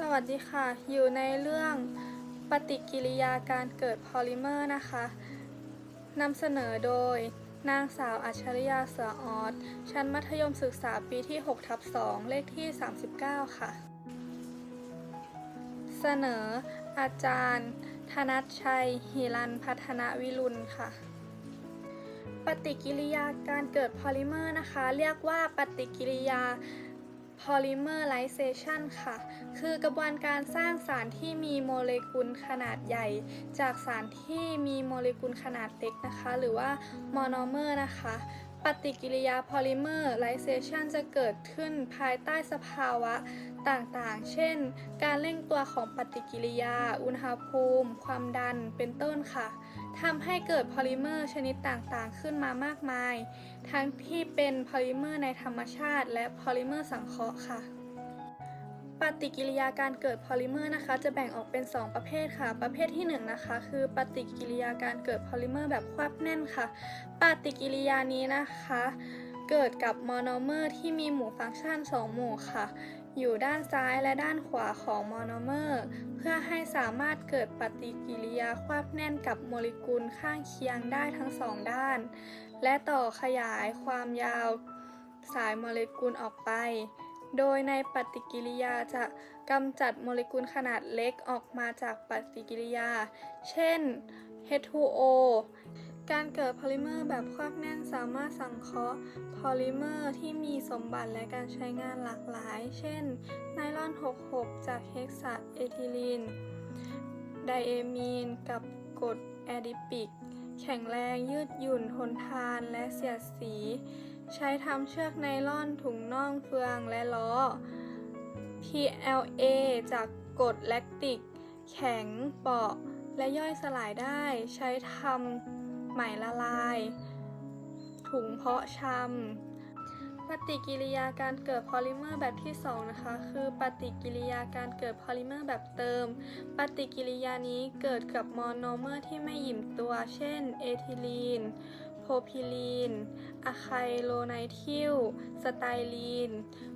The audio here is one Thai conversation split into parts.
สวัสดีค่ะ อยู่ในเรื่องปฏิกิริยาการเกิดพอลิเมอร์นะคะนำเสนอโดย นางสาวอัจฉริยาเสือออสชั้นมัธยมศึกษาปีที่6ทับ2เลขที่ 39 ค่ะ เสนออาจารย์ ธนัชชัย หิรันพัฒนวิรุณค่ะ ปฏิกิริยาการเกิดพอลิเมอร์นะคะ เรียกว่าปฏิกิริยา polymerization ค่ะ คือกระบวนการสร้างสารที่มีโมเลกุลขนาดใหญ่ จากสารที่มีโมเลกุลขนาดเล็กนะคะ หรือว่ามอนอเมอร์นะคะ ปฏิกิริยาโพลิเมอร์ไลเซชันจะเกิดขึ้นภายใต้สภาวะต่างๆ เช่น การเร่งตัวของปฏิกิริยา อุณหภูมิ ความดัน เป็นต้นค่ะ ทำให้เกิดพอลิเมอร์ชนิดต่างๆ ขึ้นมามากมาย ทั้งที่เป็นพอลิเมอร์ในธรรมชาติ และพอลิเมอร์สังเคราะห์ค่ะ ปฏิกิริยาการเกิดพอลิเมอร์นะคะ จะแบ่งออกเป็น 2 ประเภทค่ะ ประเภทที่ 1 นะคะ คือปฏิกิริยาการเกิดพอลิเมอร์แบบควบแน่นค่ะ ปฏิกิริยานี้นะคะ เกิดกับมอนอเมอร์ที่มีหมู่ฟังก์ชัน 2 หมู่ค่ะ อยู่ด้านซ้ายและด้านขวาของมอนอเมอร์ เพื่อให้สามารถเกิดปฏิกิริยาควบแน่นกับโมเลกุลข้างเคียงได้ทั้งสองด้าน และต่อขยายความยาวสายโมเลกุลออกไป โดยในปฏิกิริยาจะกำจัดโมเลกุลขนาดเล็กออกมาจากปฏิกิริยา เช่น H2O การเกิดพอลิเมอร์แบบควบแน่นสามารถสังเคราะห์พอลิเมอร์ที่มีสมบัติและการใช้งานหลากหลาย เช่น ไนลอน 66 จากเฮกซาเอทิลีน ไดเอมีน กับกรดแอดิปิก แข็งแรงยืดหยุ่นทนทานและเสียดสี ใช้ทำเชือกไนล่อนถุงน่องเฟืองและล้อ PLA จากกรดแลคติก แข็งเปราะและย่อยสลายได้ ใช้ทำไหมละลาย ถุงเพาะชำปฏิกิริยาการเกิดพอลิเมอร์แบบที่ 2 นะคะ คือปฏิกิริยาการเกิดพอลิเมอร์แบบเติม ปฏิกิริยานี้เกิดกับมอนอเมอร์ที่ไม่หยิ่มตัว เช่น เอทิลีน โพพิลีนอะไคโลไนทิล สไตลีน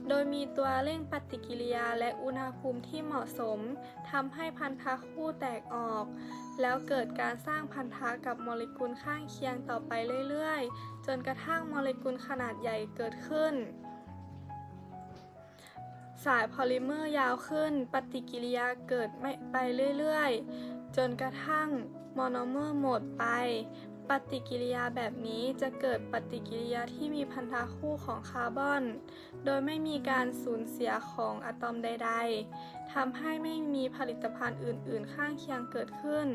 โดยมีตัวเร่งปฏิกิริยาและอุณหภูมิที่เหมาะสมทำให้พันธะคู่แตกออก แล้วเกิดการสร้างพันธะกับโมเลกุลข้างเคียงต่อไปเรื่อยๆ จนกระทั่งโมเลกุลขนาดใหญ่เกิดขึ้นสายพอลิเมอร์ยาวขึ้น ปฏิกิริยาเกิดไม่ไปเรื่อยๆ จนกระทั่ง มอนอเมอร์หมดไป ปฏิกิริยาแบบนี้จะเกิดปฏิกิริยาที่มีพันธะคู่ของคาร์บอน โดยไม่มีการสูญเสียของอะตอมใด ๆทำให้ไม่มีผลิตภัณฑ์อื่น ๆ ข้างเคียงเกิดขึ้น